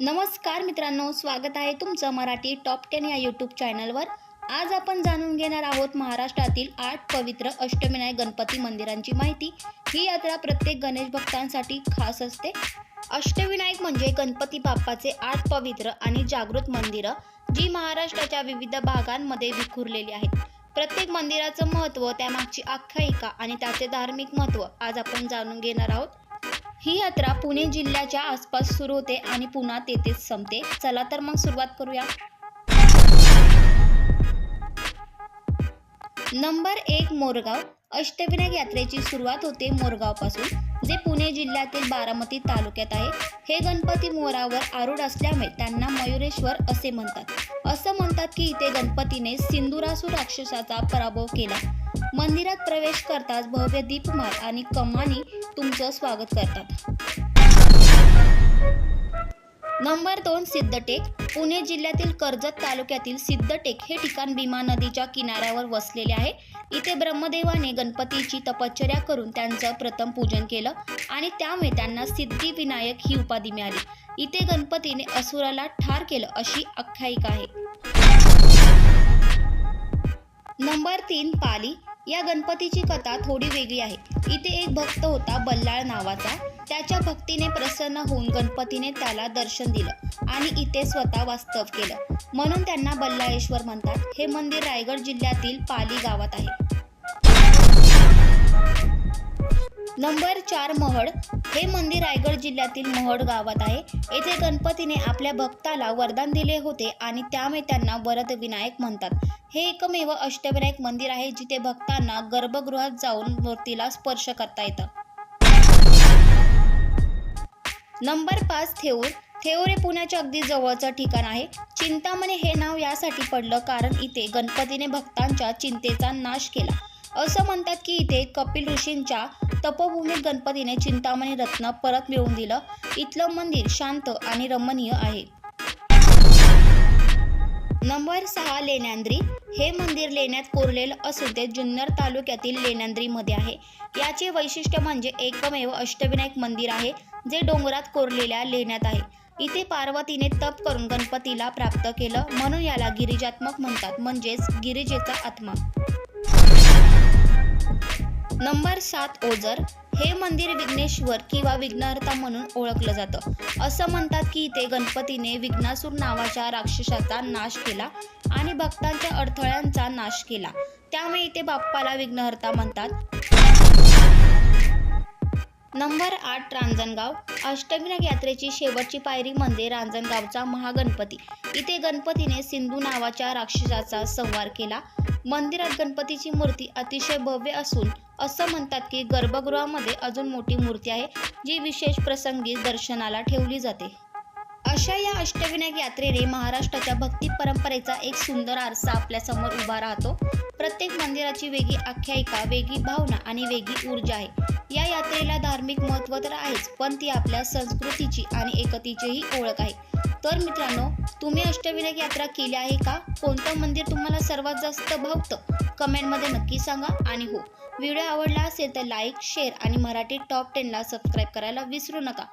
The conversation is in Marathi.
नमस्कार मित्रांनो स्वागत आहे तुमचं मराठी टॉप टेन या यूट्यूब चॅनलवर. आज आपण जाणून घेणार आहोत महाराष्ट्रातील आठ पवित्र अष्टविनायक गणपती मंदिरांची माहिती. ही यात्रा प्रत्येक गणेश भक्तांसाठी खास असते. अष्टविनायक म्हणजे गणपती बाप्पाचे आठ पवित्र आणि जागृत मंदिरं जी महाराष्ट्राच्या विविध भागांमध्ये विखुरलेली आहेत. प्रत्येक मंदिराचं महत्त्व त्यामागची आख्यायिका आणि त्याचे धार्मिक महत्त्व आज आपण जाणून घेणार आहोत. ही यात्रा पुणे जिल्ह्याच्या आसपास सुरू होते आणि पुन्हा तेथेच संपते. चला तर मग सुरुवात करूया. नंबर एक मोरगाव. अष्टविनायक यात्रेची सुरुवात होते मोरगावपासून जे पुणे जिल्ह्यातील बारामती तालुक्यात आहे. हे गणपती मोरावर आरूढ असल्यामुळे त्यांना मयुरेश्वर असे म्हणतात. असं म्हणतात की इथे गणपतीने सिंधुरासू राक्षसाचा पराभव केला. मंदिरात प्रवेश करताच भव्य दीपमाल आणि कमानी तुमचं स्वागत करतात. नंबर दोन सिद्धटेक पुणे जिल्ह्यातील कर्जत तालुक्यातील सिद्धटेक हे ठिकाण भीमा नदीच्या किनाऱ्यावर वसलेले आहे. इथे ब्रह्मदेवाने गणपतीची तपश्चर्या करून त्यांचं प्रथम पूजन केलं आणि त्यामुळे त्यांना सिद्धिविनायक ही उपाधी मिळाली. इथे गणपतीने असुराला ठार केलं अशी आख्यायिका आहे. नंबर तीन पाली या गणपतीची कथा थोडी वेगळी आहे. इथे एक भक्त होता बल्लाळ नावाचा. त्याच्या भक्तीने प्रसन्न होऊन गणपतीने त्याला दर्शन दिलं आणि इथे स्वतः वास्तव केलं. म्हणून त्यांना बल्लाळेश्वर म्हणतात. हे मंदिर रायगड जिल्ह्यातील पाली गावात आहे. नंबर चार महड. हे मंदिर रायगड जिल्ह्यातील महड गावात आहे. येथे गणपतीने आपल्या भक्ताला वरदान दिले होते आणि त्यामुळे त्यांना वरद विनायक म्हणतात. हे एकमेव अष्टविनायक मंदिर आहे जिथे भक्तांना गर्भगृहात जाऊन मूर्तीला स्पर्श करता येतं. नंबर पाच थेऊर. थेऊर हे पुण्याच्या अगदी जवळचं ठिकाण आहे. चिंतामणी हे नाव यासाठी पडलं कारण इथे गणपतीने भक्तांच्या चिंतेचा नाश केला. असं म्हणतात की इथे कपिल ऋषींच्या तपोभूमीत गणपतीने चिंतामणी रत्न परत मिळवून दिलं. इथलं मंदिर शांत आणि रमणीय आहे. नंबर सहा लेण्यांद्री. हे मंदिर लेण्यात कोरलेलं असून ते जुन्नर तालुक्यातील लेण्यांद्रीमध्ये आहे. याचे वैशिष्ट्य म्हणजे एकमेव अष्टविनायक मंदिर आहे जे डोंगरात कोरलेल्या लेण्यात आहे. इथे पार्वतीने तप करून गणपतीला प्राप्त केलं म्हणून याला गिरिजात्मक म्हणतात म्हणजेच गिरिजेचा आत्मा. नंबर सात ओझर हे मंदिर विघ्नेश्वर किंवा विघ्नहर्ता म्हणून ओळखलं जातं. असं म्हणतात की इथे गणपतीने विघ्नासूर नावाच्या राक्षसाचा नाश केला आणि भक्तांच्या अडथळ्यांचा नाश केला. त्यामुळे इथे बाप्पाला विघ्नहर्ता म्हणतात. नंबर आठ रांजणगाव. अष्टविनायक यात्रेची शेवटची पायरी म्हणजे रांजणगावचा महागणपती. इथे गणपतीने सिंधू नावाच्या राक्षसाचा संहार केला. मंदिरात गणपतीची मूर्ती अतिशय भव्य असून असं म्हणतात की गर्भगृहामध्ये अजून मोठी मूर्ती आहे जी विशेष प्रसंगी दर्शनाला ठेवली जाते. अशा या अष्टविनायक यात्रेने महाराष्ट्राच्या भक्ती परंपरेचा एक सुंदर आरसा आपल्यासमोर उभा राहतो. प्रत्येक मंदिराची वेगळी आख्यायिका वेगळी भावना आणि वेगळी ऊर्जा आहे. या यात्रेला धार्मिक महत्त्व तर आहेच पण ती आपल्या संस्कृतीची आणि एकतेचीही ओळख आहे. तर मित्रांनो तुम्ही अष्टविनायक यात्रा केली आहे का? कोणतं मंदिर तुम्हाला सर्वात जास्त भावतं? कमेंटमध्ये नक्की सांगा आणि हो. व्हिडिओ आवडला असेल तर लाईक शेअर आणि मराठी टॉप टेनला सबस्क्राईब करायला विसरू नका.